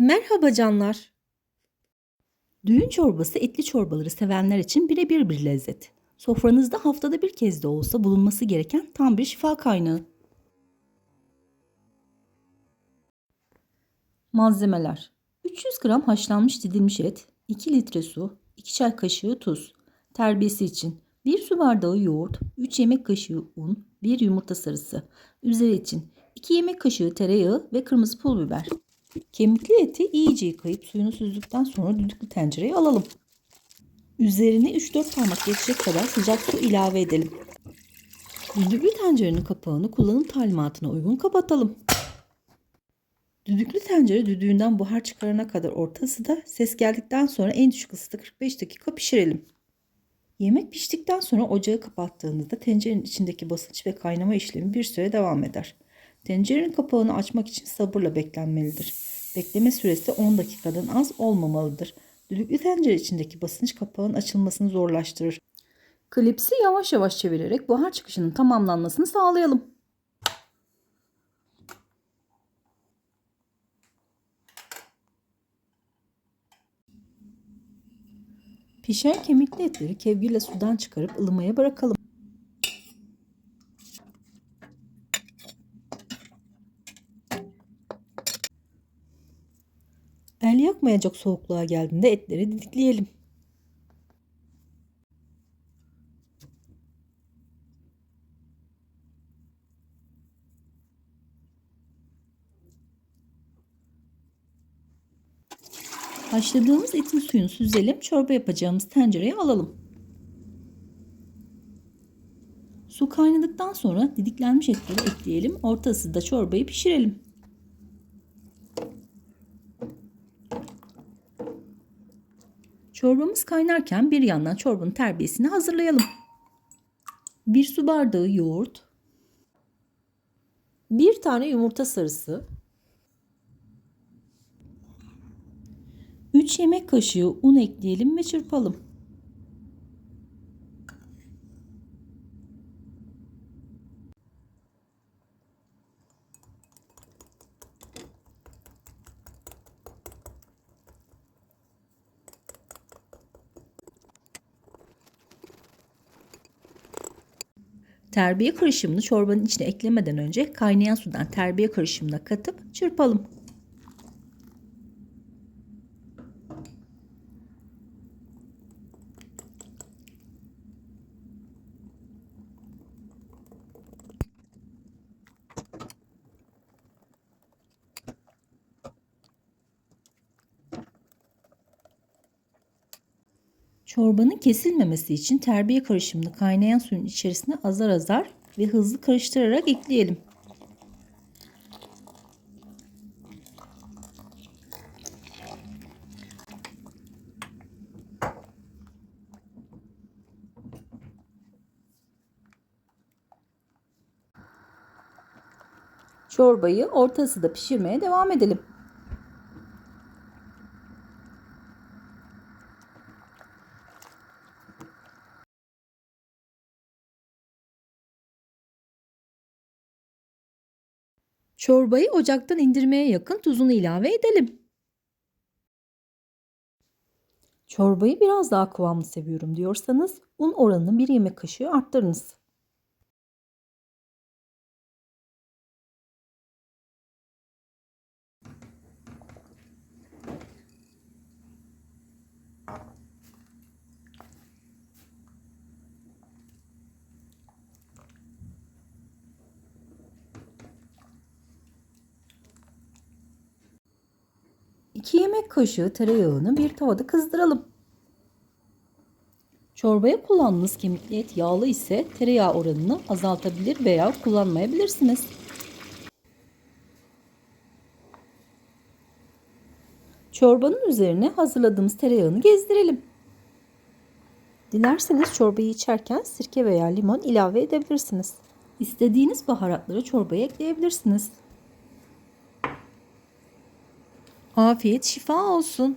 Merhaba canlar. Düğün çorbası etli çorbaları sevenler için birebir bir lezzet. Sofranızda haftada bir kez de olsa bulunması gereken tam bir şifa kaynağı. Malzemeler 300 gram haşlanmış didilmiş et, 2 litre su, 2 çay kaşığı tuz. Terbiyesi için 1 su bardağı yoğurt, 3 yemek kaşığı un, 1 yumurta sarısı. Üzeri için 2 yemek kaşığı tereyağı ve kırmızı pul biber. Kemikli eti iyice yıkayıp suyunu süzdükten sonra düdüklü tencereye alalım. Üzerine 3-4 parmak geçecek kadar sıcak su ilave edelim. Düdüklü tencerenin kapağını kullanım talimatına uygun kapatalım. Düdüklü tencere düdüğünden buhar çıkarana kadar orta ısıda ses geldikten sonra en düşük ısıda 45 dakika pişirelim. Yemek piştikten sonra ocağı kapattığınızda tencerenin içindeki basınç ve kaynama işlemi bir süre devam eder. Tencerenin kapağını açmak için sabırla beklenmelidir. Bekleme süresi 10 dakikadan az olmamalıdır. Düdüklü tencere içindeki basınç kapağın açılmasını zorlaştırır. Klipsi yavaş yavaş çevirerek buhar çıkışının tamamlanmasını sağlayalım. Pişen kemikli etleri kevgirle sudan çıkarıp ılımaya bırakalım. El yakmayacak soğukluğa geldiğinde etleri didikleyelim. Haşladığımız etin suyunu süzelim. Çorba yapacağımız tencereye alalım. Su kaynadıktan sonra didiklenmiş etleri ekleyelim. Orta ısıda çorbayı pişirelim. Çorbamız kaynarken bir yandan çorbanın terbiyesini hazırlayalım. Bir su bardağı yoğurt, bir tane yumurta sarısı, 3 yemek kaşığı un ekleyelim ve çırpalım. Terbiye karışımını çorbanın içine eklemeden önce kaynayan sudan terbiye karışımına katıp çırpalım. Çorbanın kesilmemesi için terbiye karışımını kaynayan suyun içerisine azar azar ve hızlı karıştırarak ekleyelim. Çorbayı orta ısıda pişirmeye devam edelim. Çorbayı ocaktan indirmeye yakın tuzunu ilave edelim. Çorbayı biraz daha kıvamlı seviyorum diyorsanız un oranını bir yemek kaşığı arttırınız. İki yemek kaşığı tereyağını bir tavada kızdıralım. Çorbaya kullandığınız kemikli et yağlı ise tereyağı oranını azaltabilir veya kullanmayabilirsiniz. Çorbanın üzerine hazırladığımız tereyağını gezdirelim. Dilerseniz çorbayı içerken sirke veya limon ilave edebilirsiniz. İstediğiniz baharatları çorbaya ekleyebilirsiniz. Afiyet şifa olsun.